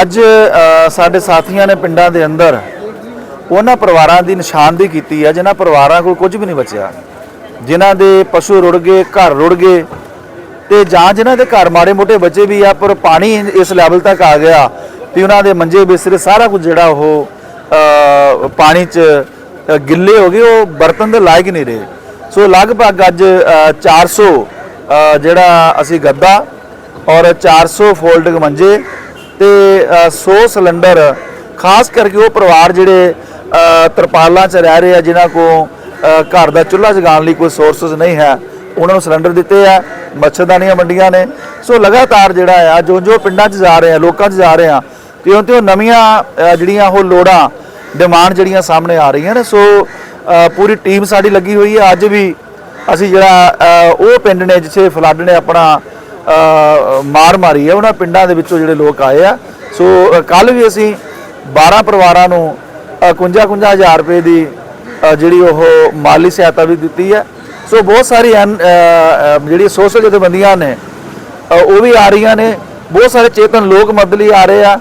ਅੱਜ ਸਾਡੇ ਸਾਥੀਆਂ ਨੇ ਪਿੰਡਾਂ ਦੇ ਅੰਦਰ ਉਹਨਾਂ ਪਰਿਵਾਰਾਂ ਦੀ ਨਿਸ਼ਾਨਦੇਹੀ ਕੀਤੀ ਹੈ ਜਿਨ੍ਹਾਂ ਪਰਿਵਾਰਾਂ ਕੋਲ ਕੁਝ ਵੀ ਨਹੀਂ ਬਚਿਆ। ਜਿਨ੍ਹਾਂ ਦੇ ਪਸ਼ੂ ਰੁੜ ਗਏ ਘਰ ਰੁੜ ਗਏ ਤੇ ਜਾਂ ਜਿਨ੍ਹਾਂ ਦੇ ਘਰ ਮਾੜੇ ਮੋਟੇ ਬਚੇ ਵੀ ਆ ਪਰ ਪਾਣੀ ਇਸ ਲੈਵਲ ਤੱਕ ਆ ਗਿਆ ਵੀ ਉਹਨਾਂ ਦੇ ਮੰਜੇ ਬਿਸਤਰੇ ਸਾਰਾ ਕੁਝ ਜਿਹੜਾ ਉਹ ਪਾਣੀ 'ਚ ਗਿੱਲੇ ਹੋ ਗਏ ਉਹ ਬਰਤਨ ਦੇ ਲਾਇਕ ਨਹੀਂ ਰਹੇ। ਸੋ ਲਗਭਗ ਅੱਜ ਅ, 400 ਜਿਹੜਾ ਅਸੀਂ ਗੱਦਾ ਔਰ 400 ਫੋਲਡਿੰਗ ਮੰਜੇ ਤੇ 100 ਸਿਲੰਡਰ, ਖਾਸ ਕਰਕੇ ਉਹ ਪਰਿਵਾਰ ਜਿਹੜੇ ਤਰਪਾਲਾਂ 'ਚ ਰਹਿ ਰਹੇ ਆ, ਜਿਨ੍ਹਾਂ ਕੋ ਘਰ ਦਾ ਚੁੱਲ੍ਹਾ ਜਗਾਉਣ ਲਈ ਕੋਈ ਸੋਰਸਸ ਨਹੀਂ ਹੈ, ਉਹਨਾਂ ਨੂੰ ਸਿਲੰਡਰ ਦਿੱਤੇ ਆ, ਮੱਛਰਦਾਨੀਆਂ ਵੰਡੀਆਂ ਨੇ। ਸੋ ਲਗਾਤਾਰ ਜਿਹੜਾ ਆ ਜੋ ਜੋ ਪਿੰਡਾਂ 'ਚ ਜਾ ਰਹੇ ਆ, ਲੋਕਾਂ 'ਚ ਜਾ ਰਹੇ ਆ 'ਤੇ ਉਹ ਨਵੀਆਂ ਜਿਹੜੀਆਂ ਉਹ ਲੋੜਾਂ, ਡਿਮਾਂਡ ਜਿਹੜੀਆਂ ਸਾਹਮਣੇ ਆ ਰਹੀਆਂ ਨੇ। ਸੋ ਪੂਰੀ ਟੀਮ ਸਾਡੀ ਲੱਗੀ ਹੋਈ ਹੈ ਅੱਜ ਵੀ ਅਸੀਂ ਜਿਹੜਾ ਉਹ ਪਿੰਡ ਨੇ, ਜਿੱਥੇ ਫਲੱਡ ਨੇ ਆਪਣਾ ਮਾਰ ਮਾਰੀ ਹੈ। ਉਹਨਾਂ ਪਿੰਡਾਂ ਦੇ ਵਿੱਚੋਂ ਜਿਹੜੇ ਲੋਕ ਆਏ ਆ। ਸੋ ਕੱਲ ਵੀ ਅਸੀਂ 12 ਪਰਿਵਾਰਾਂ ਨੂੰ 51 ਹਜ਼ਾਰ ਰੁਪਏ ਦੀ ਜਿਹੜੀ ਉਹ ਮਾਲੀ ਸਹਾਇਤਾ ਵੀ ਦਿੱਤੀ ਹੈ। ਸੋ ਬਹੁਤ ਸਾਰੀ ਐਨ- ਅ, ਜਿਹੜੀ ਸੋਸ਼ਲ ਜਥੇਬੰਦੀਆਂ ਨੇ ਉਹ ਵੀ ਆ ਰਹੀਆਂ ਨੇ। ਬਹੁਤ ਸਾਰੇ ਚੇਤਨ ਲੋਕ ਮਦਦ ਲਈ ਆ ਰਹੇ ਆ।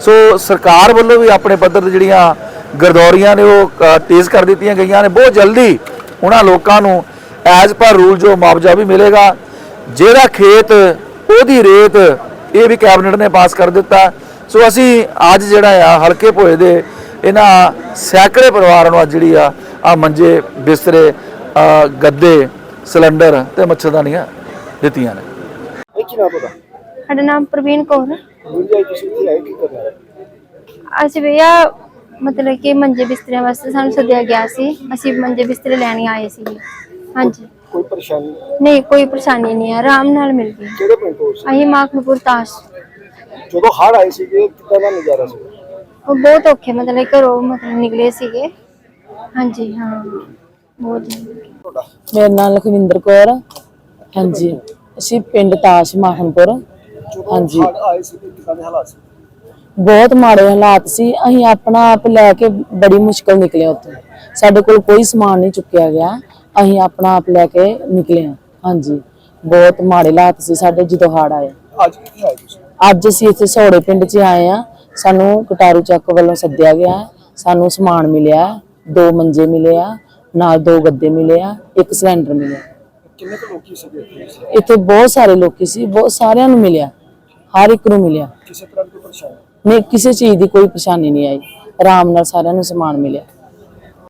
ਸੋ ਸਰਕਾਰ ਵੱਲੋਂ ਵੀ ਆਪਣੇ ਪੱਧਰ ਤੇ ਜਿਹੜੀਆਂ ਗਰਦੌਰੀਆਂ ਨੇ ਉਹ ਤੇਜ਼ ਕਰ ਦਿੱਤੀਆਂ ਗਈਆਂ ਨੇ। ਬਹੁਤ ਜਲਦੀ ਉਹਨਾਂ ਲੋਕਾਂ ਨੂੰ ਐਜ਼ ਪਰ ਰੂਲ ਜੋ ਮੁਆਵਜ਼ਾ ਵੀ ਮਿਲੇਗਾ ਜਿਹੜਾ ਖੇਤ ਉਹਦੀ ਰੇਤ ਇਹ ਵੀ ਕੈਬਨਿਟ ਨੇ ਪਾਸ ਕਰ ਦਿੱਤਾ। ਸੋ ਅਸੀਂ ਅੱਜ ਜਿਹੜਾ ਆ ਹਲਕੇ ਭੋਏ ਦੇ ਇਹਨਾਂ ਸੈਂਕੜੇ ਪਰਿਵਾਰਾਂ ਨੂੰ ਅੱਜ ਜਿਹੜੀ ਆ ਆ ਮੰਜੇ ਬਿਸਤਰੇ ਗੱਦੇ ਸਿਲੰਡਰ ਤੇ ਮੱਛਰਦਾਨੀਆਂ ਦਿੱਤੀਆਂ ਨੇ। ਇਹ ਕੀ ਨਾਮ ਤੁਹਾਡਾ? ਸਾਡਾ ਨਾਮ ਪ੍ਰਵੀਨ ਕੌਰ ਹੈ। ਅਸੀਂ ਭਈਆ ਮਤਲਬ ਕਿ ਮੰਜੇ ਬਿਸਤਰਿਆਂ ਵਾਸਤੇ ਸਾਨੂੰ ਸੱਦਿਆ ਗਿਆ ਸੀ। ਅਸੀਂ ਮੰਜੇ ਬਿਸਤਰੇ ਲੈਣ ਆਏ ਸੀ ਹਾਂਜੀ। ਕੋਈ ਪਰੇਸ਼ਾਨੀ? ਨਹੀਂ ਕੋਈ ਪਰੇਸ਼ਾਨੀ ਨਹੀਂ ਹੈ। ਆਰਾਮ ਨਾਲ ਮਿਲ ਗਈ। ਕਿਹੜੇ ਪਿੰਡ ਤੋਂ ਸੀ? ਅਸੀਂ ਮਾਖਨਪੁਰ ਤਾਸ਼। ਜਦੋਂ ਹੜ੍ਹ ਆਏ ਸੀਗੇ ਕਿੱਦਾਂ ਦਾ ਨਜ਼ਾਰਾ ਸੀ? ਉਹ ਬਹੁਤ ਔਖੇ ਮਤਲਬ ਘਰੋਂ ਮਤਲਬ ਨਿਕਲੇ ਸੀਗੇ। ਹਾਂਜੀ ਹਾਂ। ਬਹੁਤ ਤੁਹਾਡਾ? ਮੇਰਾ ਨਾਮ ਲਖਵਿੰਦਰ ਕੌਰ ਆ। ਹਾਂਜੀ। ਅਸੀਂ ਪਿੰਡ ਤਾਸ਼ ਮਾਹਨਪੁਰ ਜਦੋਂ ਹਾਂਜੀ। ਹੜ੍ਹ ਆਏ ਸੀਗੇ ਕਿੱਦਾਂ ਦੇ ਹਾਲਾਤ ਸੀ? ਬਹੁਤ ਮਾੜੇ ਹਾਲਾਤ ਸੀ। ਅਸੀਂ ਆਪਣਾ ਆਪ ਲੈ ਕੇ ਬੜੀ ਮੁਸ਼ਕਲ ਨਿਕਲੇ ਉੱਥੋਂ। ਸਾਡੇ ਕੋਲ ਕੋਈ ਸਮਾਨ ਨਹੀਂ ਚੁੱਕਿਆ ਗਿਆ। ਅਸੀਂ ਆਪਣਾ ਆਪ ਲੈ ਕੇ ਨਿਕਲੇ ਹਾਂ। ਹਾਂਜੀ। ਬਹੁਤ ਮਾੜੇ ਹਾਲਾਤ ਸੀ ਸਾਡੇ ਜਦੋਂ ਹੜ੍ਹ ਆਏ। ਅੱਜ ਕਿੱਥੇ ਆਏ ਤੁਸੀਂ? ਅੱਜ ਅਸੀਂ ਇੱਥੇ ਸੌੜੇ ਪਿੰਡ 'ਚ ਆਏ ਆ ਸਾਨੂੰ ਕਟਾਰੂ ਚੱਕ ਵੱਲੋਂ ਸੱਦਿਆ ਗਿਆ। ਸਾਨੂੰ ਸਮਾਨ ਮਿਲਿਆ। ਦੋ ਮੰਜੇ ਮਿਲੇ ਆ ਨਾਲ ਦੋ ਗੱਦੇ ਮਿਲੇ ਆ ਇੱਕ ਸਿਲੰਡਰ ਮਿਲਿਆ। ਕਿੰਨੇ ਕੁ ਲੋਕੀ ਸੀਗੇ ਇੱਥੇ? ਇੱਥੇ ਬਹੁਤ ਸਾਰੇ ਲੋਕੀ ਸੀ। ਬਹੁਤ ਸਾਰਿਆਂ ਨੂੰ ਮਿਲਿਆ। ਹਰ ਇੱਕ ਨੂੰ ਮਿਲਿਆ। ਕਿਸੇ ਤਰ੍ਹਾਂ ਦੀ ਕੋਈ ਪਰੇਸ਼ਾਨੀ? ਨਹੀਂ ਕਿਸੇ ਚੀਜ਼ ਦੀ ਕੋਈ ਪਰੇਸ਼ਾਨੀ ਨਹੀਂ ਆਈ। ਆਰਾਮ ਨਾਲ ਸਾਰਿਆਂ ਨੂੰ ਸਮਾਨ ਮਿਲਿਆ।